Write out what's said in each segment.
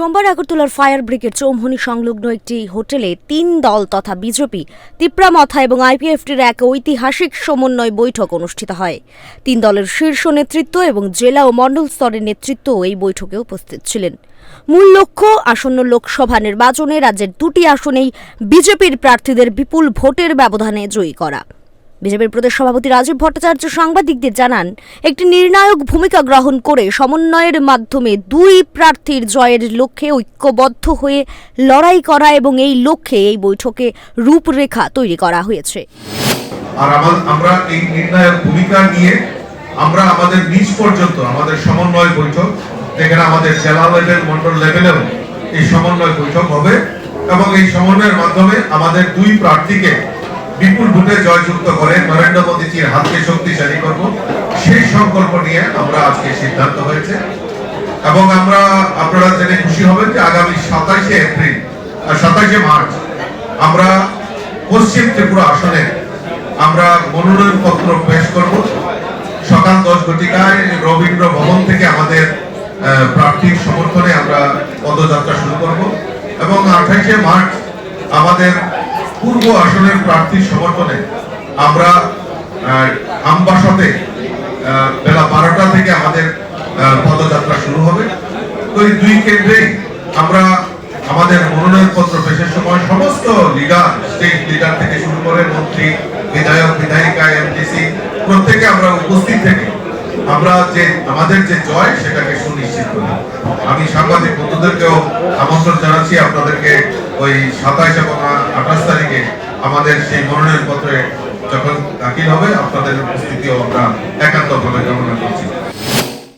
সোমবার আগরতলার fire brigade Chowmuhani সংলগ্ন একটি হোটেলে তিন দল তথা বিজেপি তিপ্রামথা এবং আইপিএফটির এক ঐতিহাসিক সমন্বয় বৈঠক অনুষ্ঠিত হয়। তিন দলের শীর্ষ নেতৃত্ব এবং জেলা ও মণ্ডল স্তরের নেতৃত্ব এই বৈঠকে উপস্থিত ছিলেন। মূল লক্ষ্য, আসন্ন লোকসভা নির্বাচনে রাজ্যের দুটি আসনেই বিজেপির প্রার্থীদের বিপুল ভোটের ব্যবধানে জয়ী করা। বিজেপির প্রদেশ সভাপতি রাজীব ভট্টাচার্য সাংবাদিকদের জানান, একটি নির্ণায়ক ভূমিকা গ্রহণ করে সমন্বয়ের মাধ্যমে দুই প্রার্থীর জয়ের লক্ষ্যে ঐক্যবদ্ধ হয়ে লড়াই করা এবং এই লক্ষ্যে এই বৈঠকে রূপরেখা তৈরি করা হয়েছে। আর আমরা এই নির্ণায়ক ভূমিকা নিয়ে আমরা আমাদের নিচ পর্যন্ত আমাদের সমন্বয় বৈঠক, যেখানে আমাদের জেলা লেভেল, মন্ডল লেভেলেও এই সমন্বয় বৈঠক হবে এবং এই সমন্বয়ের মাধ্যমে আমাদের দুই প্রার্থীকে বিপুল ভোটে জয়যুক্ত করে নরেন্দ্র মোদীজির হাতকে শক্তিশালী করব, সেই সংকল্প নিয়ে আমরা আজকে সিদ্ধান্ত হয়েছে। এবং আমরা, আপনারা জেনে খুশি হবেন যে আগামী সাতাইশে এপ্রিল সাতাইশে মার্চ আমরা পশ্চিম ত্রিপুরা আসনে আমরা মনোনয়ন পত্র পেশ করব। সকাল দশ ঘটিকায় রবীন্দ্র ভবন থেকে আমাদের প্রার্থীর সমর্থনে আমরা পদযাত্রা শুরু করব। এবং আঠাইশে মার্চ আমাদের পূর্ব আসনের প্রার্থীর সমর্থনে আমরা আমবাসাতে বেলা বারোটা থেকে আমাদের পদযাত্রা শুরু হবে। তো এই দুই কেন্দ্রেই আমরা আমাদের মনোনয়ন পত্র পেশের সময় সমস্ত লিডার স্টেট লিডার থেকে শুরু করে মন্ত্রী, বিধায়ক, বিধায়িকা, এমডিসি প্রত্যেকে আমরা উপস্থিত থেকে আমরা যে, আমাদের যে জয়, সেটাকে সুনিশ্চিত করি। আমি সাংবাদিক বন্ধুদেরকেও আমন্ত্রণ জানাচ্ছি, আপনাদেরকে ওই সাতাইশ এবং আঠাশ তারিখে আমাদের সেই মনোনয়ন পত্রে যখন দাখিল হবে, আপনাদের উপস্থিতিও আমরা একান্তভাবে করছি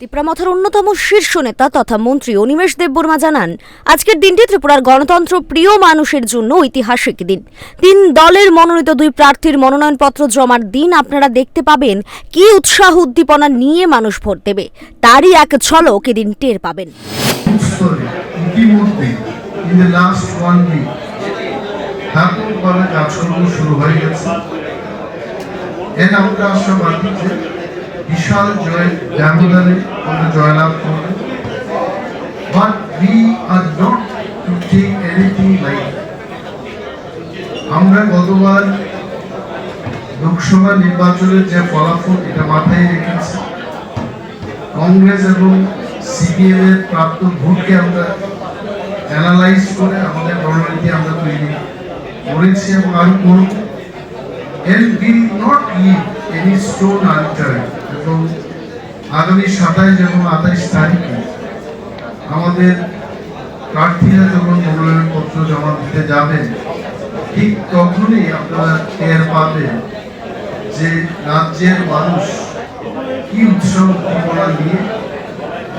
তিপ্রামথার অন্যতম শীর্ষ নেতা তথা মন্ত্রী অনিমেষ দেববর্মা জানান, আজকের দিনটি ত্রিপুরার গণতন্ত্র প্রিয় মানুষের জন্য ঐতিহাসিক দিন। তিন দলের মনোনীত দুই প্রার্থীর মনোনয়নপত্র জমার দিন আপনারা দেখতে পাবেন কি উৎসাহ উদ্দীপনা নিয়ে মানুষ ভোট দেবে। তারই এক ঝলক এদিন টের পাবেন। আমরা বিশাল জয় ব্যবধানে আমরা জয়লাভ করব। But we are not to take anything like আমরা গতবার লোকসভা নির্বাচনের যে ফলাফল এটা মাথায় রেখেছি। কংগ্রেস এবং সিপিএম এর প্রাপ্ত ভোটকে আমরা অ্যানালাইজ করে আমাদের রণনীতি আমরা তৈরি করেছি এবং আরও করব। And will not leave any stone unturned এবং আগামী সাতাইশ এবং আঠাইশ তারিখে আমাদের প্রার্থীরা যখন মনোনয়নপত্র জমা দিতে যাবেন ঠিক তখনই আপনারা টের পাবেন যে রাজ্যের মানুষ কি উৎসব উদ্দীপনা নিয়ে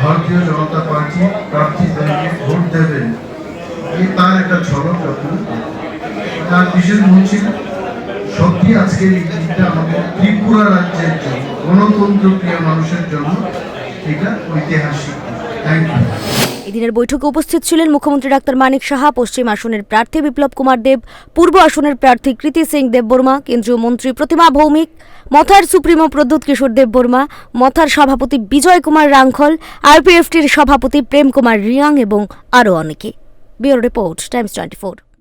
ভারতীয় জনতা পার্টি প্রার্থীদেরকে ভোট দেবেন। তার একটা ঝলক আপনারা তার বিশেষ বলছি না, সত্যি আজকের এই দিনটা আমাদের ত্রিপুরা রাজ্যের জন্য, গণতন্ত্র প্রিয় মানুষের জন্য এটা ঐতিহাসিক থ্যাংক ইউ এদিনের বৈঠকে উপস্থিত ছিলেন মুখ্যমন্ত্রী ডাক্তার মানিক সাহা, পশ্চিম আসনের প্রার্থী বিপ্লব কুমার দেব, পূর্ব আসনের প্রার্থী কৃতি সিং দেববর্মা কেন্দ্রীয় মন্ত্রী প্রতিমা ভৌমিক, মথার সুপ্রিমো প্রদ্যুৎ কিশোর দেববর্মা মথার সভাপতি বিজয় কুমার রাংখল, আইপিএফটির সভাপতি প্রেম কুমার রিয়াং এবং আরও অনেকে। Bureau report, Times twenty